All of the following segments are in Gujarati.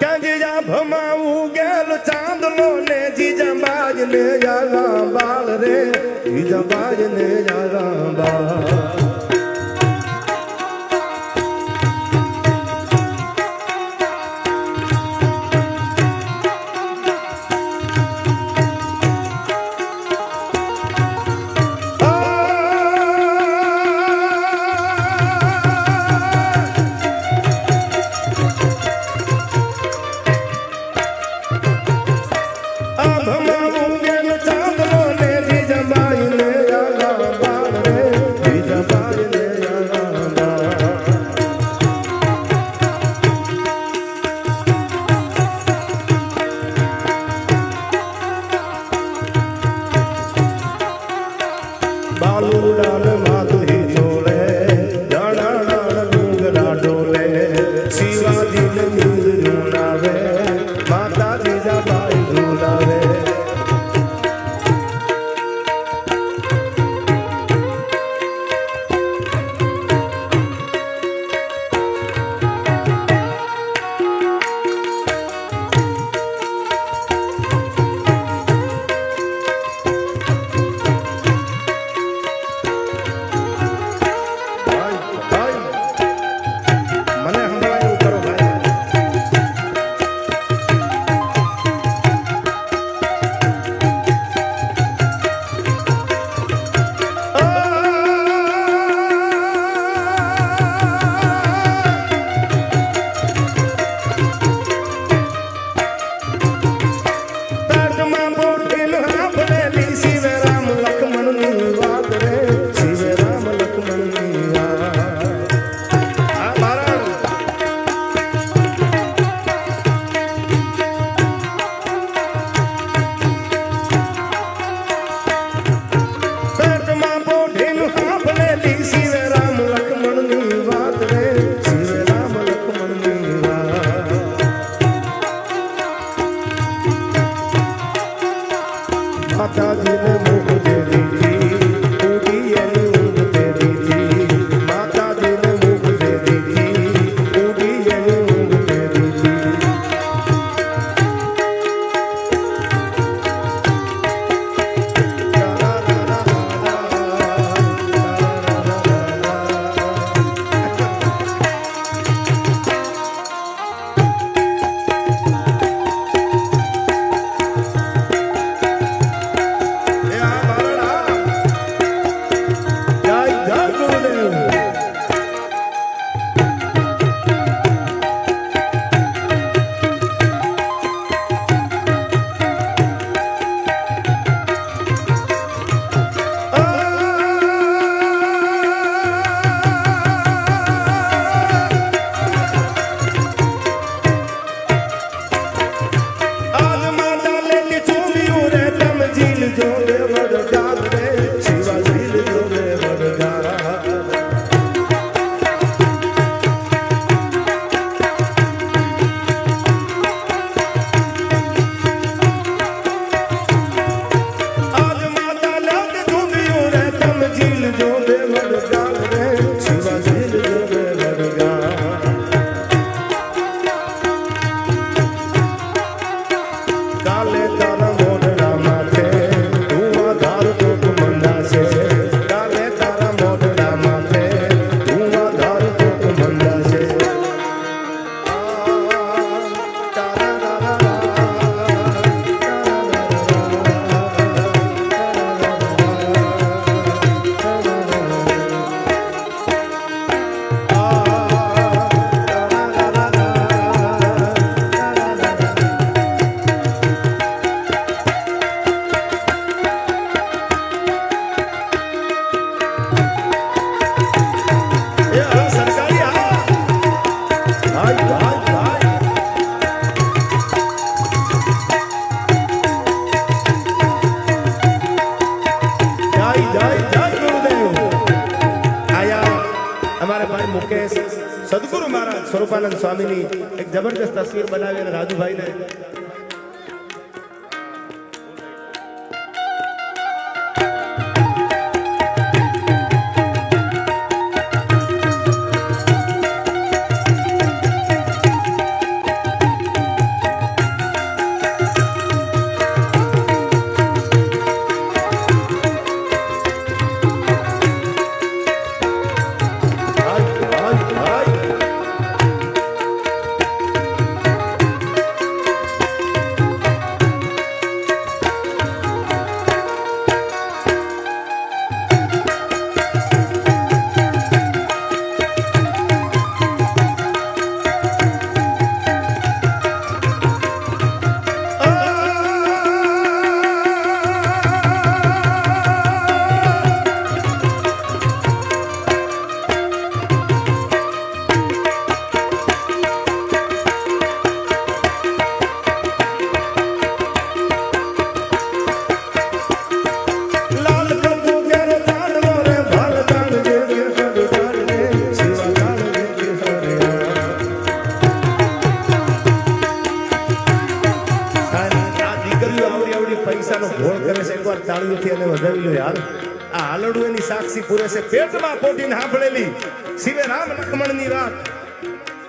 ક્યાં જીજા ભમાવું ગેલ ચાંદલો ને જીજા બાજ ને જાલા બાળ રે જીજા બાજ ને જાલા બાળ. સ્વરૂપાનંદ સ્વામીની એક જબરજસ્ત તસવીર બનાવી અને રાજુભાઈને હાલડું એની સાક્ષી પૂરે છે. પેટમાં પોટીને હાંભળેલી. શિવે રામ લક્ષ્મણની વાત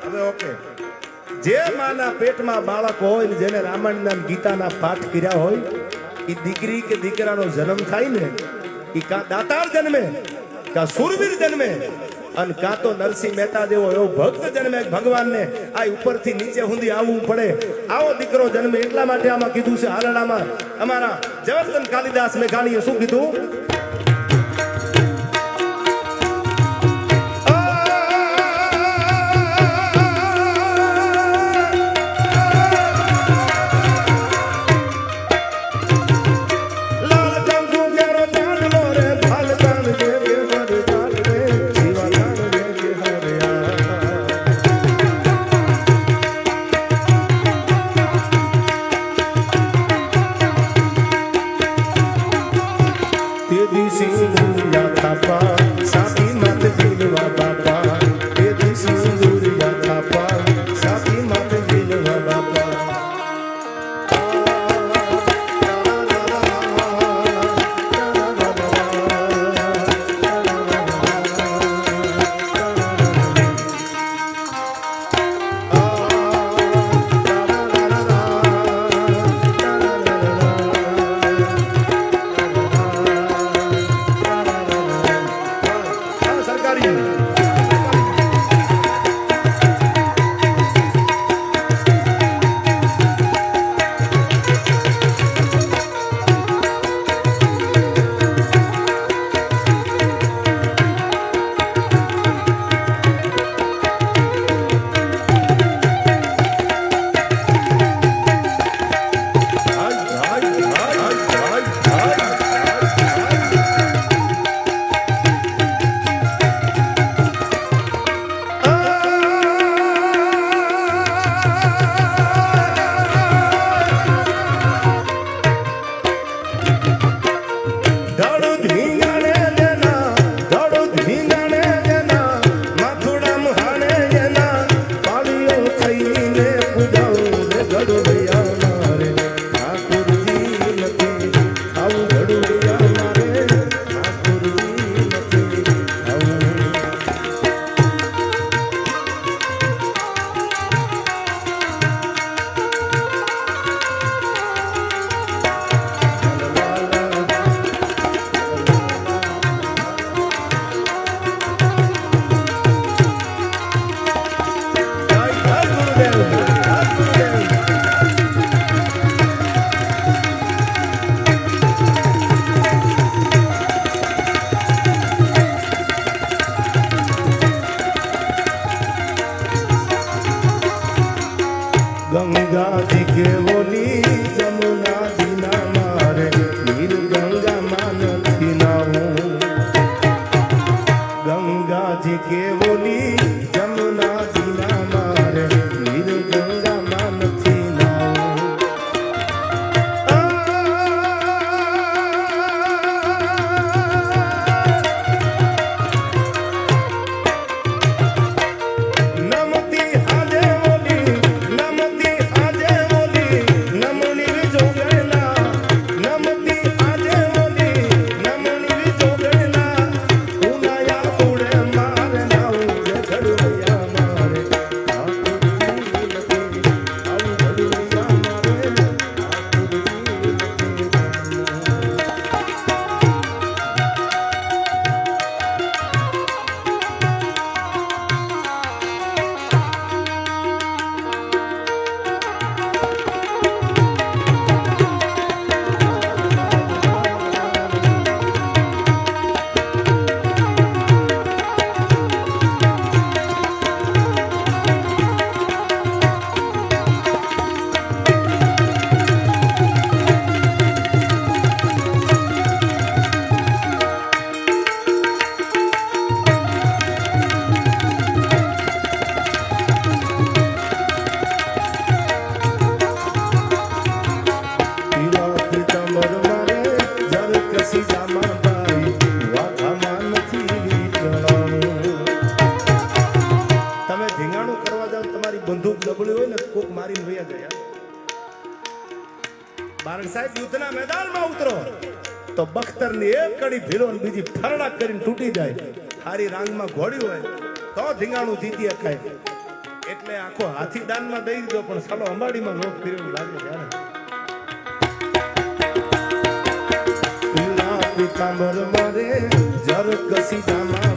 હવે ઓકે. જે માના પેટમાં બાળક હોય જેને રામાયણના ગીતાના પાઠ કર્યા હોય એ દીકરી કે દીકરાનો જન્મ થાય ને એ કાં દાતાર જન્મે, કા સુરવીર જન્મે, અને કા તો નરસિંહ મહેતા જેવો એવો ભક્ત જન્મે ભગવાનને, આ ઉપરથી નીચે સુધી આવવું પડે. આવો દીકરો જન્મે એટલા માટે આમાં કીધું છે, હાલડામાં, અમારા જવર્તન કાલિદાસ મેઘાણીએ શું કીધું? Catarina. તો બખ્તરની એક કડી ભીલો બીજી ફરડા કરીને તૂટી જાય. હારી રાંગમાં ઘોડ્યું હોય, તો ધીંગાણું જીતી શકાય. એટલે આખો હાથી દાનમાં દઈ દીધો, પણ સાલો અંબાડીમાં લોક ફેરવું લાગે ત્યારે પીતાંબર મારે, જર કસી જામા